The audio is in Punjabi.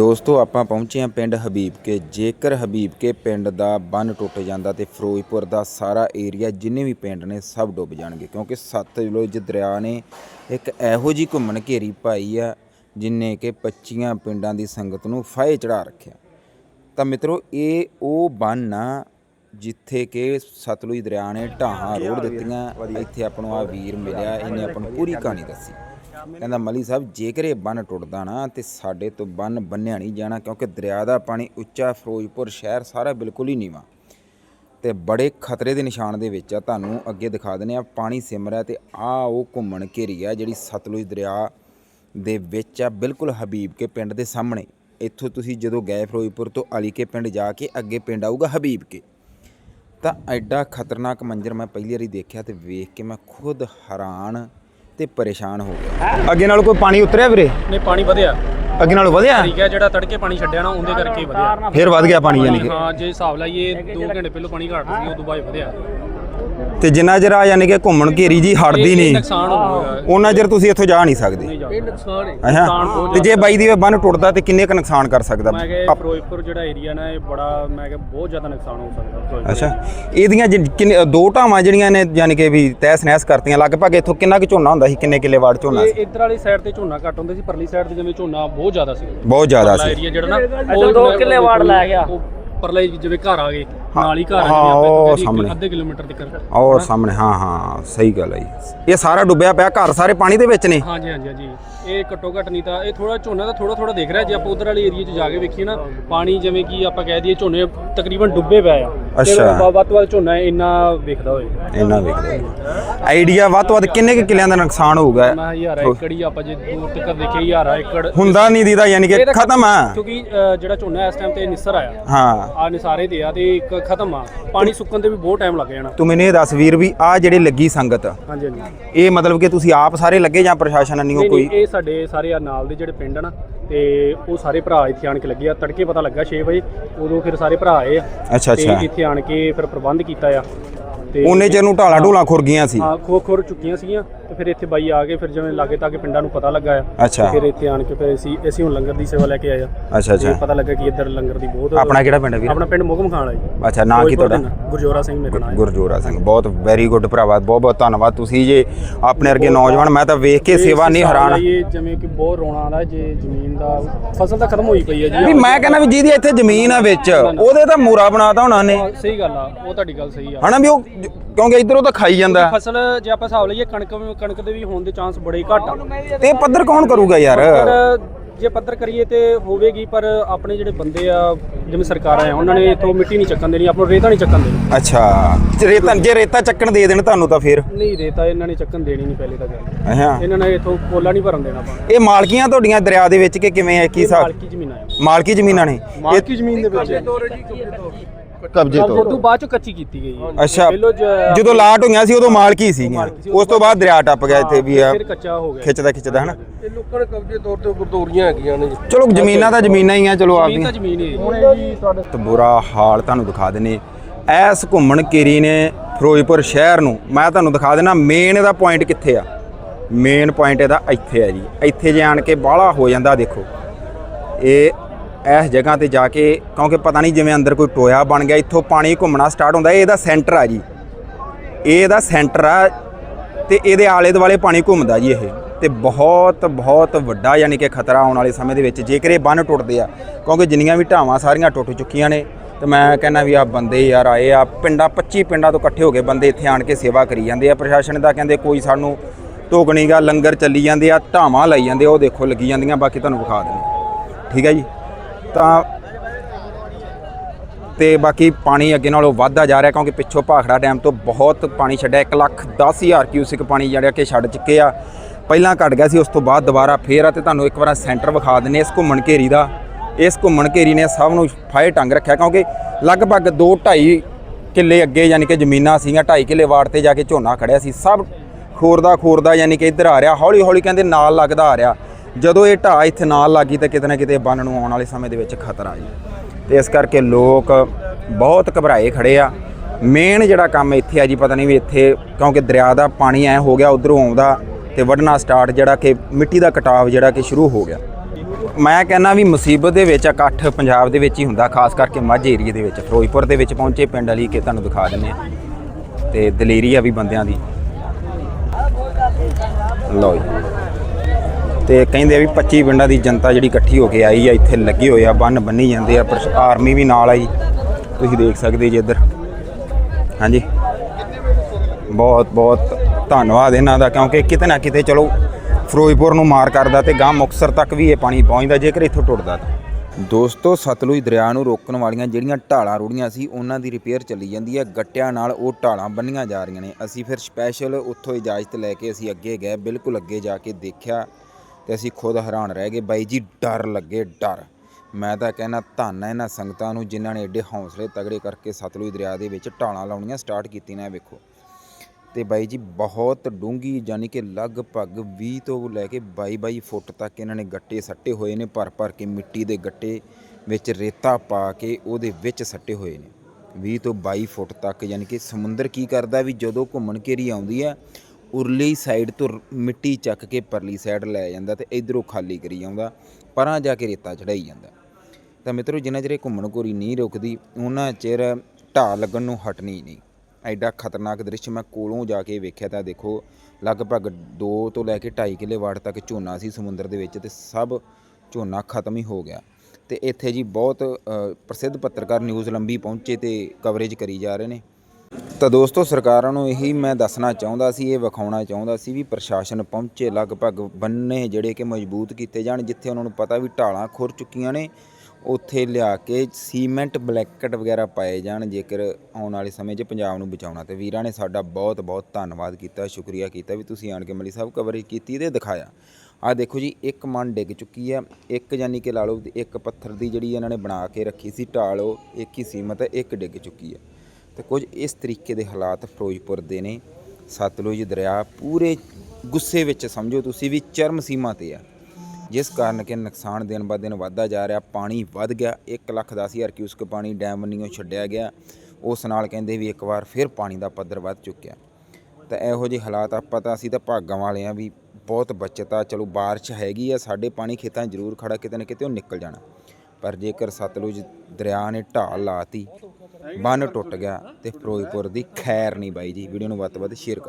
ਦੋਸਤੋ ਆਪਾਂ ਪਹੁੰਚੇ ਹਾਂ ਪਿੰਡ ਹਬੀਬਕੇ ਜੇਕਰ ਹਬੀਬਕੇ ਪਿੰਡ ਦਾ ਬੰਨ ਟੁੱਟ ਜਾਂਦਾ ਤੇ ਫਿਰੋਜ਼ਪੁਰ ਦਾ ਸਾਰਾ ਏਰੀਆ ਜਿੰਨੇ ਵੀ ਪਿੰਡ ਨੇ ਸਭ ਡੁੱਬ ਜਾਣਗੇ। ਕਿਉਂਕਿ ਸਤਲੁਜ ਦਰਿਆ ਨੇ ਇੱਕ ਇਹੋ ਜੀ ਘੁੰਮਣ ਘੇਰੀ ਪਾਈ ਆ ਜਿਨੇ ਕਿ 25 ਪਿੰਡਾਂ ਦੀ ਸੰਗਤ ਨੂੰ ਫਾਹੇ ਚੜਾ ਰੱਖਿਆ। ਤਾਂ ਮਿੱਤਰੋ ਇਹ ਉਹ ਬੰਨ ਆ ਜਿੱਥੇ ਕਿ ਸਤਲੁਜ ਦਰਿਆ ਨੇ ਢਾਹਾਂ ਰੋੜ ਦਿੱਤੀਆਂ। ਇੱਥੇ ਆਪਾਂ ਨੂੰ ਆ ਵੀਰ ਮਿਲਿਆ ਇਹਨੇ ਆਪਾਂ ਨੂੰ ਪੂਰੀ ਕਹਾਣੀ ਦੱਸੀ। ਕਹਿੰਦਾ ਮਲੀ ਸਾਹਿਬ, ਜੇਕਰ ਇਹ ਬੰਨ ਟੁੱਟਦਾ ਨਾ ਤੇ ਸਾਡੇ ਤੋਂ ਬੰਨ ਬੰਨਿਆ ਨਹੀਂ ਜਾਣਾ, ਕਿਉਂਕਿ ਦਰਿਆ ਦਾ ਪਾਣੀ ਉੱਚਾ ਫਿਰੋਜ਼ਪੁਰ ਸ਼ਹਿਰ ਸਾਰਾ ਬਿਲਕੁਲ ਹੀ ਨੀਵਾ। ਤੇ ਬੜੇ ਖਤਰੇ ਦੇ ਨਿਸ਼ਾਨ ਦੇ ਵਿੱਚ ਆ, ਤੁਹਾਨੂੰ ਅੱਗੇ ਦਿਖਾ ਦਿੰਦੇ ਆ ਪਾਣੀ ਸਿਮਰ ਰਿਹਾ ਤੇ ਆ ਉਹ ਘੁੰਮਣ ਘੇਰੀ ਆ, ਜਿਹੜੀ ਸਤਲੁਜ ਦਰਿਆ ਦੇ ਵਿੱਚ ਆ, ਬਿਲਕੁਲ ਹਬੀਬ ਕੇ ਪਿੰਡ ਦੇ ਸਾਹਮਣੇ। ਇੱਥੋਂ ਤੁਸੀਂ ਜਦੋਂ ਗਏ ਫਿਰੋਜ਼ਪੁਰ ਤੋਂ ਅਲੀ ਕੇ ਪਿੰਡ ਜਾ ਕੇ ਅੱਗੇ ਪਿੰਡ ਆਊਗਾ ਹਬੀਬ ਕੇ। ਤਾਂ ਐਡਾ ਖਤਰਨਾਕ ਮੰਜ਼ਰ ਮੈਂ ਪਹਿਲੀ ਵਾਰੀ ਦੇਖਿਆ ਤੇ ਵੇਖ ਕੇ ਮੈਂ ਖੁਦ ਹੈਰਾਨ ਤੇ ਪਰੇਸ਼ਾਨ ਹੋ ਗਿਆ। ਅੱਗੇ ਨਾਲ ਕੋਈ ਪਾਣੀ ਉਤਰਿਆ ਵੀਰੇ? ਨਹੀਂ ਪਾਣੀ ਵਧਿਆ। ਅੱਗੇ ਨਾਲ ਵਧਿਆ? ਠੀਕ ਹੈ ਜਿਹੜਾ ਤੜਕੇ ਪਾਣੀ ਛੱਡਿਆ ਨਾ ਉਹਦੇ ਕਰਕੇ ਵਧਿਆ। ਫਿਰ ਵੱਧ ਗਿਆ ਪਾਣੀ ਯਾਨੀ ਕਿ। ਹਾਂ ਜੇ ਹਿਸਾਬ ਲਾਈਏ 2 ਘੰਟੇ ਪਹਿਲਾਂ ਪਾਣੀ ਘੱਟ ਸੀ ਉਦੋਂ ਬਾਅਦ ਵਧਿਆ। ਤੇ ਜਿੰਨਾ ਚਿਰ ਆ ਯਾਨੀ ਕਿ ਘੁੰਮਣ ਘੇਰੀ ਜੀ ਹਟਦੀ ਨਹੀਂ ਨੁਕਸਾਨ ਹੋਊਗਾ ਉਹਨਾਂ ਚਿਰ ਤੁਸੀਂ ਇੱਥੋਂ ਜਾ ਨਹੀਂ ਸਕਦੇ। ਇਹ ਨੁਕਸਾਨ ਹੈ। ਅੱਛਾ ਤੇ ਜੇ ਬਾਈ ਦੀ ਬੰਨ ਟੁੱਟਦਾ ਤੇ ਕਿੰਨੇ ਕ ਨੁਕਸਾਨ ਕਰ ਸਕਦਾ? ਮੈਂ ਕਿਹਾ ਫਿਰੋਜ਼ਪੁਰ ਜਿਹੜਾ ਏਰੀਆ ਨਾ ਇਹ ਬੜਾ ਮੈਂ ਕਿਹਾ ਬਹੁਤ ਜ਼ਿਆਦਾ ਨੁਕਸਾਨ ਹੋ ਸਕਦਾ ਫਿਰੋਜ਼ਪੁਰ ਅੱਛਾ। ਇਹਦੀਆਂ ਜਿ- ਕਿੰਨੇ ਦੋ ਢਾਵਾਂ ਜਿਹੜੀਆਂ ਨੇ ਯਾਨੀ ਕਿ ਵੀ ਤਹਿਸ ਨਹਿਸ ਕਰਤੀਆਂ ਲਗਭਗ ਇੱਥੋਂ ਕਿੰਨਾ ਕੁ ਝੋਨਾ ਹੁੰਦਾ ਸੀ ਕਿੰਨੇ ਕਿੱਲੇ ਵਾੜ ਝੋਨਾ ਸੀ? ਇਹ ਇੱਧਰ ਵਾਲੀ ਸਾਈਡ ਤੇ ਝੋਨਾ ਘੱਟ ਹੁੰਦਾ ਸੀ ਪਰਲੀ ਸਾਈਡ ਤੇ ਜਿਵੇਂ ਝੋਨਾ ਬਹੁਤ ਜ਼ਿਆਦਾ ਸੀ। ਬਹੁਤ ਜ਼ਿਆਦਾ ਸੀ। ਏਰੀਆ ਜਿਹੜਾ ਨਾ ਉਹ ਦੋ ਕਿੱਲੇ ਵਾੜ ਲੈ ਗਿਆ। ਪਰਲੇ ਜਿਵੇਂ ਘਰ ਆ ਗਏ। ਨਾਲ ਹੀ ਘਰ ਆ ਹਾਂ, ਗਏ ਉਹ ਆਪਾਂ ਇੱਕ- ਸਾਹਮਣੇ। ਅੱਧੇ ਕਿਲੋਮੀਟਰ ਤੱਕ ਔਰ ਸਾਹਮਣੇ ਹਾਂ ਹਾਂ ਸਹੀ ਗੱਲ ਹੈ ਜੀ। ਇਹ ਸਾਰਾ ਡੁੱਬਿਆ ਪਿਆ ਘਰ ਸਾਰੇ ਪਾਣੀ ਦੇ ਵਿੱਚ ਨੇ? ਹਾਂਜੀ ਹਾਂਜੀ ਹਾਂਜੀ। ਇਹ ਘੱਟੋ ਘੱਟ ਨਹੀਂ ਤਾਂ ਇਹ ਥੋੜਾ ਝੋਨਾ ਤਾਂ ਥੋੜਾ ਥੋੜਾ ਦਿਖ ਰਿਹਾ ਜੇ ਆਪਾਂ ਉਧਰ ਵਾਲੇ ਏਰੀਆ 'ਚ ਜਾ ਕੇ ਵੇਖੀਏ ਨਾ ਪਾਣੀ ਜਿਵੇਂ ਕਿ ਆਪਾਂ ਕਹਿ ਦਈਏ ਝੋਨੇ ਤਕਰੀਬਨ ਡੁੱਬੇ ਪਏ ਆ। ਤੇ ਅੱਛਾ। ਵਾ- ਵੱਧ ਤੋਂ ਵੱਧ ਝੋਨਾ ਇੰਨਾ ਵੇਖਦਾ ਹੋਏ। ਇੰਨਾ ਵੇਖਦੇ ਆਈਡੀਆ ਵੱਧ ਤੋਂ ਵੱਧ ਕਿੰਨੇ ਕੁ ਕਿੱਲਿਆਂ ਦਾ ਨੁਕਸਾਨ ਹੋਊਗਾ? ਮੈਂ ਹਜ਼ਾਰ ਏਕੜ ਹੀ ਆਪਾਂ ਜੇ ਦੂਰ ਤੱਕ ਦੇਖੇ ਹਜ਼ਾਰ ਏਕੜ। ਹੁੰਦਾ ਨਹੀਂ ਦੀਦਾ ਯਾਨੀ ਕਿ ਖਤਮ ਆ। ਕਿਉਂਕਿ ਜਿਹੜਾ ਝੋਨਾ ਇਸ ਟਾਈਮ ਤੇ ਨਿਸਰ ਆਇਆ। ਹਾਂ। ਆ ਨਿਸਾਰੇ ਤੇ ਆ ਤੇ ਇੱਕ ਖਤਮ ਆ। ਪਾਣੀ ਸੁੱਕਣ ਤੇ ਵੀ ਬਹੁਤ ਟਾਈਮ ਲੱਗ ਜਾਣਾ। ਤੂੰ ਮੈਨੂੰ ਇਹ ਦੱਸ ਵੀਰ ਵੀ ਆ ਜਿਹੜੇ ਲੱਗੀ ਸੰਗਤ ਹਾਂਜੀ ਹਾਂਜੀ। ਇਹ ਮਤਲਬ ਕਿ ਤੁਸੀਂ ਆਪ ਸਾਰੇ ਲੱਗੇ ਜਾਂ ਪ੍ਰਸ਼ਾਸਨ ਨਹੀਂ ਨਹੀਂ ਕੋਈ? ਇਹ ਸਾਡੇ ਸਾਰੇ ਆ ਨਾਲ ਦੇ ਜਿਹੜੇ ਪਿੰਡ ਆ ਨਾ ਤੇ ਉਹ ਸਾਰੇ ਭਰਾ ਇੱਥੇ ਆਣ ਕੇ ਲੱਗੇ ਆ। ਤੜਕੇ ਪਤਾ ਲੱਗਾ 6 ਵਜੇ ਉਦੋਂ ਫਿਰ ਸਾਰੇ ਭਰਾ ਆਏ ਆ। ਅੱਛਾ ਤੇ ਅੱਛਾ ਇੱਥੇ ਆਣ ਕੇ ਫਿਰ ਪ੍ਰਬੰਧ ਕੀਤਾ ਆ। ਤੇ ਉਹਨੇ ਚਿਰ ਨੂੰ ਢਾਲਾਂ ਢੂਲਾਂ ਖੁਰ ਗਈਆਂ ਸੀ। ਹਾਂ ਖੋ ਖੋਰ ਚੁੱਕੀਆਂ ਸੀਗੀਆਂ। ਤੇ ਫਿਰ ਇੱਥੇ ਬਾਈ ਆ ਗਏ ਫਿਰ ਜਿਵੇਂ ਲਾਗੇ ਤਾਗੇ ਪਿੰਡਾਂ ਨੂੰ ਪਤਾ ਲੱਗਾ ਆ ਅੱਛਾ। ਤੇ ਫਿਰ ਇੱਥੇ ਆਣ ਕੇ ਫਿਰ ਅਸੀਂ ਅਸੀਂ ਹੁਣ ਲੰਗਰ ਦੀ ਸੇਵਾ ਲੈ ਕੇ ਆਏ ਆ। ਅੱਛਾ ਤੇ ਅੱਛਾ ਪਤਾ ਲੱਗਾ ਕਿ ਇੱਧਰ ਲੰਗਰ ਦੀ ਬਹੁਤ ਆਪਣਾ ਕਿਹੜਾ ਪਿੰਡ ਹੈ ਵੀਰ? ਆਪਣਾ ਪਿੰਡ ਮੋਗਮ ਖਾਨ ਆ ਜੀ। ਅੱਛਾ ਨਾਂ ਕੀ ਤੁਹਾਡਾ? ਗੁਰਜੋਰਾ ਸਿੰਘ ਮੇਰਾ ਨਾਮ ਹੈ ਗੁਰਜੋਰਾ ਸਿੰਘ ਬਹੁਤ ਵੈਰੀ ਗੁੱਡ ਭਰਾਵਾ ਬਹੁਤ ਬਹੁਤ ਧੰਨਵਾਦ ਤੁਸੀਂ ਜੇ ਆਪਣੇ ਵਰਗੇ ਨੌਜਵਾਨ ਮੈਂ ਤਾਂ ਵੇਖ ਕੇ ਸੇਵਾ ਨਹੀਂ ਹੈਰਾਨ। ਇਹ ਜਿਵੇਂ ਕਿ ਬਹੁਤ ਰੋਣਾ ਆਉਂਦਾ ਜੇ ਜ਼ਮੀਨ ਦਾ ਫਸਲ ਤਾਂ ਖਤਮ ਹੋਈ ਪਈ ਹੈ ਵੀ ਜੀ ਮੈਂ ਕਹਿੰਦਾ ਵੀ ਜਿਹਦੀ ਇੱਥੇ ਜ਼ਮੀਨ ਆ ਵਿੱਚ ਉਹਦੇ ਤਾਂ ਮੂਰਾ ਬਣਾਤਾ ਹੋਣਾ ਨੇ। ਸਹੀ ਗੱਲ ਆ ਉਹ ਤੁਹਾਡੀ ਗੱਲ ਸਹੀ ਆ। ਹਨਾ ਵੀ ਉਹ ਜ- ਕਿਉਂਕਿ ਇਧਰੋਂ ਤਾਂ ਖਾਈ ਜਾਂਦਾ। ਫਸਲ ਜੇ ਆਪਾਂ ਹਿਸਾਬ ਲਈਏ ਕਣਕ ਕਣਕ ਦੇ ਵੀ ਹੋਣ ਦੇ ਚਾਂਸ ਬੜੇ ਘੱਟ ਆ। ਤੇ ਪੱਧਰ ਕੌਣ ਕਰੂਗਾ ਯਾਰ? ਪਰ ਜੇ ਪੱਧਰ ਕਰੀਏ ਤੇ ਹੋਵੇਗੀ ਪਰ ਆਪਣੇ ਜਿਹੜੇ ਬੰਦੇ ਆ ਜਿਵੇਂ ਸਰਕਾਰਾਂ ਆ ਉਹਨਾਂ ਨੇ ਇਥੋਂ ਮਿੱਟੀ ਨਹੀਂ ਚੱਕਣ ਦੇਣੀ ਆਪਾਂ ਰੇਤਾ ਨਹੀਂ ਚੱਕਣ ਦੇਣੀ। ਅੱਛਾ ਜੇ ਰੇਤਾ ਜੇ ਰੇਤਾ ਚੱਕਣ ਦੇ ਦੇਣ ਤੁਹਾਨੂੰ ਤਾਂ ਫਿਰ। ਨਹੀਂ ਰੇਤਾ ਇਹਨਾਂ ਨੇ ਚੱਕਣ ਦੇਣੀ ਨਹੀਂ ਪਹਿਲੇ ਤਾਂ ਗੱਲ। ਅੱਛਾ। ਇਹਨਾਂ ਨੇ ਇਥੋਂ ਕੋਲਾ ਨਹੀਂ ਭਰਨ ਦੇਣਾ ਆਪਾਂ। ਇਹ ਮਾਲਕੀਆਂ ਤੁਹਾਡੀਆਂ ਦਰਿਆ ਦੇ ਵਿੱਚ ਕਿ ਕਿਵੇਂ ਹੈ ਕੀ ਹਿਸਾਬ ਮਾਲਕੀ ਜ਼ਮੀਨਾਂ ਆ। ਮਾਲਕੀ ਜ਼ਮੀਨਾਂ ਨੇ। ਮਾਲਕੀ ਜ਼ਮੀਨ ਦੇ ਵਿੱਚ ਕਬਜ਼ੇ ਤੋਂ ਉਦੋਂ ਬਾਅਦ ਚ ਕੱਚੀ ਕੀਤੀ ਗਈ ਹੈ। ਅੱਛਾ ਪਹਿਲੋਂ ਜਦੋਂ ਲਾਟ ਹੋਈਆਂ ਸੀ ਉਦੋਂ ਮਾਲਕੀ ਸੀ ਮਾਲਕੀ ਸੀ, ਉਸ ਤੋਂ ਬਾਅਦ ਦਰਿਆ ਟੱਪ ਗਿਆ ਇੱਥੇ ਵੀ ਆ ਫਿਰ ਕੱਚਾ ਹੋ ਗਿਆ। ਖਿੱਚਦਾ ਖਿੱਚਦਾ ਹਨਾ? ਇਹ ਲੋਕਾਂ ਦੇ ਕਬਜ਼ੇ ਤੌਰ ਤੇ ਗੁਰਦੌਰੀਆਂ ਹੈਗੀਆਂ ਨੇ ਚਲੋ ਜ਼ਮੀਨਾਂ ਤਾਂ ਜ਼ਮੀਨਾਂ ਹੀ ਆ ਚਲੋ ਜ਼ਮੀਨ ਆਪਦੀ ਤਾਂ ਜ਼ਮੀਨ ਹੈ ਜੀ। ਤੇ ਬੁਰਾ ਹਾਲ ਤੁਹਾਨੂੰ ਦਿਖਾ ਦਿੰਨੇ। ਐਸ ਘੁੰਮਣ ਕੇਰੀ ਨੇ ਫਿਰੋਜ਼ਪੁਰ ਸ਼ਹਿਰ ਨੂੰ ਮੈਂ ਤੁਹਾਨੂੰ ਦਿਖਾ ਦੇਣਾ ਮੇਨ ਇਹਦਾ ਪੁਆਇੰਟ ਕਿੱਥੇ ਆ? ਮੇਨ ਪੁਆਇੰਟ ਇਹਦਾ ਇੱਥੇ ਆ ਜੀ। ਇੱਥੇ ਜੇ ਆਣ ਕੇ ਬਾਹਲਾ ਹੋ ਜਾਂਦਾ ਦੇਖੋ। ਇਹ ਇਸ ਜਗ੍ਹਾ ਤੇ ਜਾ ਕੇ, ਕਿਉਂਕਿ ਪਤਾ ਨਹੀਂ ਜਿਵੇਂ ਅੰਦਰ ਕੋਈ ਟੋਇਆ ਬਣ ਗਿਆ, ਇੱਥੋਂ ਪਾਣੀ ਘੁੰਮਣਾ ਸਟਾਰਟ ਹੁੰਦਾ, ਇਹ ਇਹਦਾ ਸੈਂਟਰ ਆ ਜੀ। ਇਹ ਇਹਦਾ ਸੈਂਟਰ ਆ ਤੇ ਇਹਦੇ ਆਲੇ ਦੁਆਲੇ ਪਾਣੀ ਘੁੰਮਦਾ ਜੀ ਇਹ। ਤੇ ਬਹੁਤ ਬਹੁਤ ਵੱਡਾ ਯਾਨੀ ਕਿ ਖਤਰਾ ਆਉਣ ਵਾਲੇ ਸਮੇਂ ਦੇ ਵਿੱਚ, ਜੇਕਰ ਇਹ ਬੰਨ ਟੁੱਟਦੇ ਆ, ਕਿਉਂਕਿ ਜਿੰਨੀਆਂ ਵੀ ਢਾਵਾਂ ਸਾਰੀਆਂ ਟੁੱਟ ਚੁੱਕੀਆਂ ਨੇ, ਤੇ ਮੈਂ ਕਹਿੰਦਾ ਵੀ ਆ ਬੰਦੇ ਯਾਰ ਆਏ ਆ, ਪਿੰਡਾਂ 25 ਪਿੰਡਾਂ ਤੋਂ ਇਕੱਠੇ ਹੋ ਕੇ ਬੰਦੇ ਇੱਥੇ ਆਣ ਕੇ ਸੇਵਾ ਕਰੀ ਜਾਂਦੇ ਆ। ਪ੍ਰਸ਼ਾਸਨ ਦਾ ਕਹਿੰਦੇ ਕੋਈ ਸਾਨੂੰ ਟੋਕਣੀਗਾ ਲੰਗਰ ਚੱਲੀ ਜਾਂਦੇ ਆ, ਢਾਵਾਂ ਲਾਈ ਜਾਂਦੇ ਆ, ਉਹ ਦੇਖੋ, ਲੱਗੀ ਜਾਂਦੀਆਂ, ਬਾਕੀ ਤੁਹਾਨੂੰ ਵਿਖਾ ਦਿੰਦੇ ਠੀਕ ਹੈ ਜੀ? ਤਾਂ ਤੇ ਬਾਕੀ ਪਾਣੀ ਅੱਗੇ ਨਾਲੋਂ ਵੱਧਦਾ ਜਾ ਰਿਹਾ ਕਿਉਂਕਿ ਪਿੱਛੋਂ ਭਾਖੜਾ ਡੈਮ ਤੋਂ ਬਹੁਤ ਪਾਣੀ ਛੱਡਿਆ 1 ਲੱਖ 10 ਹਜ਼ਾਰ ਕਿਊਸਿਕ ਪਾਣੀ ਜਿਹੜਾ ਕਿ ਛੱਡ ਚੁੱਕੇ ਆ। ਪਹਿਲਾਂ ਘਟ ਗਿਆ ਸੀ, ਉਸ ਤੋਂ ਬਾਅਦ ਦੁਬਾਰਾ ਫੇਰ ਆ ਤੇ ਤੁਹਾਨੂੰ ਇੱਕ ਵਾਰ ਸੈਂਟਰ ਵਿਖਾ ਦਿੰਨੇ ਇਸ ਘੁੰਮਣ ਘੇਰੀ ਦਾ। ਇਸ ਘੁੰਮਣ ਘੇਰੀ ਨੇ ਸਭ ਨੂੰ ਫਾਇ ਟੰਗ ਰੱਖਿਆ ਕਿਉਂਕਿ ਲਗਭਗ 2 2.5 ਕਿੱਲੇ ਅੱਗੇ ਯਾਨੀ ਕਿ ਜ਼ਮੀਨਾਂ ਸੀਗੀਆਂ 2.5 ਕਿੱਲੇ ਵਾੜ ਤੇ ਜਾ ਕੇ ਝੋਨਾ ਖੜਿਆ ਸੀ। ਸਭ ਖੋਰਦਾ ਖੋਰਦਾ ਯਾਨੀ ਕਿ ਇੱਧਰ ਆ ਰਿਹਾ ਹੌਲੀ ਹੌਲੀ ਕਹਿੰਦੇ ਨਾਲ ਲੱਗਦਾ ਆ ਰਿਹਾ। ਜਦੋਂ ਇਹ ਢਾਹ ਇੱਥੇ ਨਾਲ ਲੱਗੀ ਤਾਂ ਕਿਤੇ ਨਾ ਕਿਤੇ ਬੰਨ ਨੂੰ ਆਉਣ ਵਾਲੇ ਸਮੇਂ ਦੇ ਵਿੱਚ ਖਤਰਾ ਜੀ। ਤੇ ਇਸ ਕਰਕੇ ਲੋਕ ਬਹੁਤ ਘਬਰਾਏ ਖੜੇ ਆ। ਮੇਨ ਜਿਹੜਾ ਕੰਮ ਇੱਥੇ ਆ ਜੀ, ਪਤਾ ਨਹੀਂ ਵੀ ਇੱਥੇ, ਕਿਉਂਕਿ ਦਰਿਆ ਦਾ ਪਾਣੀ ਐ ਹੋ ਗਿਆ, ਉਧਰੋਂ ਆਉਂਦਾ ਤੇ ਵੱਢਣਾ ਸਟਾਰਟ ਜਿਹੜਾ ਕਿ ਮਿੱਟੀ ਦਾ ਕਟਾਵ ਜਿਹੜਾ ਕਿ ਸ਼ੁਰੂ ਹੋ ਗਿਆ। ਮੈਂ ਕਹਿੰਦਾ ਵੀ ਮੁਸੀਬਤ ਦੇ ਵਿੱਚ ਇਕੱਠ ਪੰਜਾਬ ਦੇ ਵਿੱਚ ਹੀ ਹੁੰਦਾ, ਖਾਸ ਕਰਕੇ ਮਾਝੇ ਏਰੀਏ ਦੇ ਵਿੱਚ। ਫਿਰੋਜ਼ਪੁਰ ਦੇ ਵਿੱਚ ਪਹੁੰਚੇ ਪਿੰਡ ਵਾਲੀ ਕਿ ਤੁਹਾਨੂੰ ਦਿਖਾ ਦਿੰਨੇ ਆ। ਤੇ ਦਲੇਰੀ ਆ ਵੀ ਬੰਦਿਆਂ ਦੀ। ਲਓ ਜੀ। ਤੇ ਕਹਿੰਦੇ ਆ ਵੀ 25 ਪਿੰਡਾਂ ਦੀ ਜਨਤਾ ਜਿਹੜੀ ਇਕੱਠੀ ਹੋ ਕੇ ਆਈ ਆ, ਇੱਥੇ ਲੱਗੇ ਹੋਏ ਆ, ਬੰਨ ਬੰਨੀ ਜਾਂਦੇ ਆ ਪਰ ਆਰਮੀ ਵੀ ਨਾਲ ਆ ਜੀ। ਤੁਸੀਂ ਦੇਖ ਸਕਦੇ ਜੀ ਇੱਧਰ। ਹਾਂਜੀ। ਬਹੁਤ ਬਹੁਤ ਧੰਨਵਾਦ ਇਹਨਾਂ ਦਾ, ਕਿਉਂਕਿ ਕਿਤੇ ਨਾ ਕਿਤੇ ਚਲੋ ਫਿਰੋਜ਼ਪੁਰ ਨੂੰ ਮਾਰ ਕਰਦਾ ਤੇ ਗਾਂ ਮੁਕਤਸਰ ਤੱਕ ਵੀ ਇਹ ਪਾਣੀ ਪਹੁੰਚਦਾ, ਜੇਕਰ ਇੱਥੋਂ ਟੁੱਟਦਾ ਤਾਂ। ਦੋਸਤੋ, ਸਤਲੁਜ ਦਰਿਆ ਨੂੰ ਰੋਕਣ ਵਾਲੀਆਂ ਜਿਹੜੀਆਂ ਢਾਲਾਂ ਰੁੜੀਆਂ ਸੀ, ਉਹਨਾਂ ਦੀ ਰਿਪੇਅਰ ਚੱਲੀ ਜਾਂਦੀ ਹੈ। ਗੱਟਿਆਂ ਨਾਲ ਉਹ ਢਾਲਾਂ ਬੰਨੀਆਂ ਜਾ ਰਹੀਆਂ ਨੇ। ਅਸੀਂ ਫਿਰ ਸਪੈਸ਼ਲ ਉੱਥੋਂ ਇਜਾਜ਼ਤ ਲੈ ਕੇ ਅਸੀਂ ਅੱਗੇ ਗਏ, ਬਿਲਕੁਲ ਅੱਗੇ ਜਾ ਕੇ ਦੇਖਿਆ। ਤੇ ਅਸੀਂ ਖੁਦ ਹੈਰਾਨ ਰਹਿ ਗਏ। ਬਾਈ ਜੀ, ਡਰ ਲੱਗੇ, ਡਰ। ਮੈਂ ਤਾਂ ਕਹਿਣਾ ਧੰਨ ਹੈ ਇਹਨਾਂ ਸੰਗਤਾਂ ਨੂੰ ਜਿਨ੍ਹਾਂ ਨੇ ਐਡੇ ਹੌਸਲੇ ਤਗੜੇ ਕਰਕੇ ਸਤਲੁਜ ਦਰਿਆ ਦੇ ਵਿੱਚ ਢਾਲਾਂ ਲਾਉਣੀਆਂ ਸਟਾਰਟ ਕੀਤੀਆਂ ਨੇ ਵੇਖੋ। ਤੇ ਬਾਈ ਜੀ, ਬਹੁਤ ਡੂੰਗੀ ਯਾਨੀ ਕਿ ਲਗਭਗ 20 ਤੋਂ ਲੈ ਕੇ 22 22 ਫੁੱਟ ਤੱਕ ਇਹਨਾਂ ਨੇ ਗੱਟੇ ਸੱਟੇ ਹੋਏ ਨੇ, ਭਰ ਭਰ ਕੇ ਮਿੱਟੀ ਦੇ ਗੱਟੇ ਵਿੱਚ ਰੇਤਾ ਪਾ ਕੇ ਉਹਦੇ ਵਿੱਚ ਸੱਟੇ ਹੋਏ ਨੇ। 20 ਤੋਂ 22 ਫੁੱਟ ਤੱਕ ਯਾਨੀ ਕਿ ਸਮੁੰਦਰ ਕੀ ਕਰਦਾ ਵੀ ਜਦੋਂ ਘੁੰਮਣ ਘੇਰੀ ਆਉਂਦੀ ਹੈ ਉਰਲੀ ਸਾਈਡ ਤੋਂ ਮਿੱਟੀ ਚੱਕ ਕੇ ਪਰਲੀ ਸਾਈਡ ਲੈ ਜਾਂਦਾ ਤੇ ਇਧਰੋਂ ਖਾਲੀ ਕਰੀ ਜਾਂਦਾ ਪਰਾਂ ਜਾ ਕੇ ਰੇਤਾ ਚੜਾਈ ਜਾਂਦਾ। ਤਾਂ ਮਿੱਤਰੋ, ਜਿੰਨਾ ਚਿਰ ਇਹ ਘੁੰਮਣ ਘੋਰੀ ਨਹੀਂ ਰੁਕਦੀ ਉਹਨਾਂ ਚਿਰ ਢਾਹ ਲੱਗਣ ਨੂੰ ਹਟਣੀ ਨਹੀਂ। ਐਡਾ ਖਤਰਨਾਕ ਦ੍ਰਿਸ਼ ਮੈਂ ਕੋਲੋਂ ਜਾ ਕੇ ਵੇਖਿਆ ਤਾਂ ਦੇਖੋ, ਲਗਭਗ 2 ਤੋਂ ਲੈ ਕੇ 2.5 ਕਿਲੇ ਵਾਟ ਤੱਕ ਝੋਨਾ ਸੀ ਸਮੁੰਦਰ ਦੇ ਵਿੱਚ ਤੇ ਸਭ ਝੋਨਾ ਖਤਮ ਹੀ ਹੋ ਗਿਆ। ਤੇ ਇੱਥੇ ਜੀ ਬਹੁਤ ਪ੍ਰਸਿੱਧ ਪੱਤਰਕਾਰ ਨਿਊਜ਼ ਲੰਬੀ ਪਹੁੰਚੇ ਤੇ ਕਵਰੇਜ ਕਰੀ ਜਾ ਰਹੇ ਨੇ। ਤਾਂ ਦੋਸਤੋ, ਸਰਕਾਰਾਂ ਨੂੰ ਇਹੀ ਮੈਂ ਦੱਸਣਾ ਚਾਹੁੰਦਾ ਸੀ, ਇਹ ਵਿਖਾਉਣਾ ਚਾਹੁੰਦਾ ਸੀ ਵੀ ਪ੍ਰਸ਼ਾਸਨ ਪਹੁੰਚੇ ਲਗਭਗ ਬੰਨੇ ਜਿਹੜੇ ਕਿ ਮਜ਼ਬੂਤ ਕੀਤੇ ਜਾਣ, ਜਿੱਥੇ ਉਹਨਾਂ ਨੂੰ ਪਤਾ ਵੀ ਢਾਲਾਂ ਖੁਰ ਚੁੱਕੀਆਂ ਨੇ, ਉੱਥੇ ਲਿਆ ਕੇ ਸੀਮੈਂਟ, ਬਲੈਕਟ ਵਗੈਰਾ ਪਾਏ ਜਾਣ, ਜੇਕਰ ਆਉਣ ਵਾਲੇ ਸਮੇਂ 'ਚ ਪੰਜਾਬ ਨੂੰ ਬਚਾਉਣਾ। ਤੇ ਵੀਰਾਂ ਨੇ ਸਾਡਾ ਬਹੁਤ ਬਹੁਤ ਧੰਨਵਾਦ ਕੀਤਾ, ਸ਼ੁਕਰੀਆ ਕੀਤਾ ਵੀ ਤੁਸੀਂ ਆਣ ਕੇ ਮਲੀ ਸਾਹਿਬ ਕਵਰੇਜ ਕੀਤੀ ਤੇ ਦਿਖਾਇਆ। ਆ ਦੇਖੋ ਜੀ, ਇੱਕ ਮਨ ਡਿੱਗ ਚੁੱਕੀ ਹੈ ਇੱਕ ਯਾਨੀ ਕਿ ਲਾ ਲਓ, ਇੱਕ ਪੱਥਰ ਦੀ ਜਿਹੜੀ ਇਹਨਾਂ ਨੇ ਬਣਾ ਕੇ ਰੱਖੀ ਸੀ ਢਾਲ, ਉਹ ਇੱਕ ਹੀ ਸੀਮਤ ਹੈ ਇੱਕ ਡਿੱਗ ਚੁੱਕੀ ਹੈ ਤੇ ਕੁਝ ਇਸ ਤਰੀਕੇ ਦੇ ਹਾਲਾਤ ਫਿਰੋਜ਼ਪੁਰ ਦੇ ਨੇ। ਸਤਲੁਜ ਦਰਿਆ ਪੂਰੇ ਗੁੱਸੇ ਵਿੱਚ ਸਮਝੋ ਤੁਸੀਂ ਵੀ ਚਰਮ ਸੀਮਾ ਤੇ ਆ। ਜਿਸ ਕਾਰਨ ਕਿ ਨੁਕਸਾਨ ਦਿਨ ਬਾ ਦਿਨ ਵੱਧਦਾ ਜਾ ਰਿਹਾ, ਪਾਣੀ ਵੱਧ ਗਿਆ 1 ਲੱਖ ਦਸ ਹਜ਼ਾਰ ਕਿਊਸਕ ਪਾਣੀ ਡੈਮ ਬੰਨੀਓ ਛੱਡਿਆ ਗਿਆ। ਉਸ ਨਾਲ ਕਹਿੰਦੇ ਵੀ ਇੱਕ ਵਾਰ ਫਿਰ ਪਾਣੀ ਦਾ ਪੱਧਰ ਵੱਧ ਚੁੱਕਿਆ। ਤਾਂ ਇਹੋ ਜਿਹੇ ਹਾਲਾਤ ਆਪਾਂ ਤਾਂ ਅਸੀਂ ਤਾਂ ਭਾਗਾਂ ਵਾਲੇ ਆ ਵੀ ਬਹੁਤ ਬਚਤ ਆ। ਚਲੋ ਬਾਰਿਸ਼ ਹੈਗੀ ਆ, ਸਾਡੇ ਪਾਣੀ ਖੇਤਾਂ ਜ਼ਰੂਰ ਖੜਾ ਕਿਤੇ ਨਾ ਕਿਤੇ ਉਹ ਨਿਕਲ ਜਾਣਾ। ਪਰ ਜੇਕਰ ਸਤਲੁਜ ਦਰਿਆ ਨੇ ਢਾਲ ਲਾਤੀ, ਬੰਨ ਟੁੱਟ ਗਿਆ ਤੇ ਫਿਰੋਜ਼ਪੁਰ ਦੀ ਖੈਰ ਨਹੀਂ ਬਾਈ ਜੀ। ਵੀਡੀਓ ਨੂੰ ਵੱਧ ਤੋਂ ਵੱਧ ਸ਼ੇਅਰ ਕਰੋ।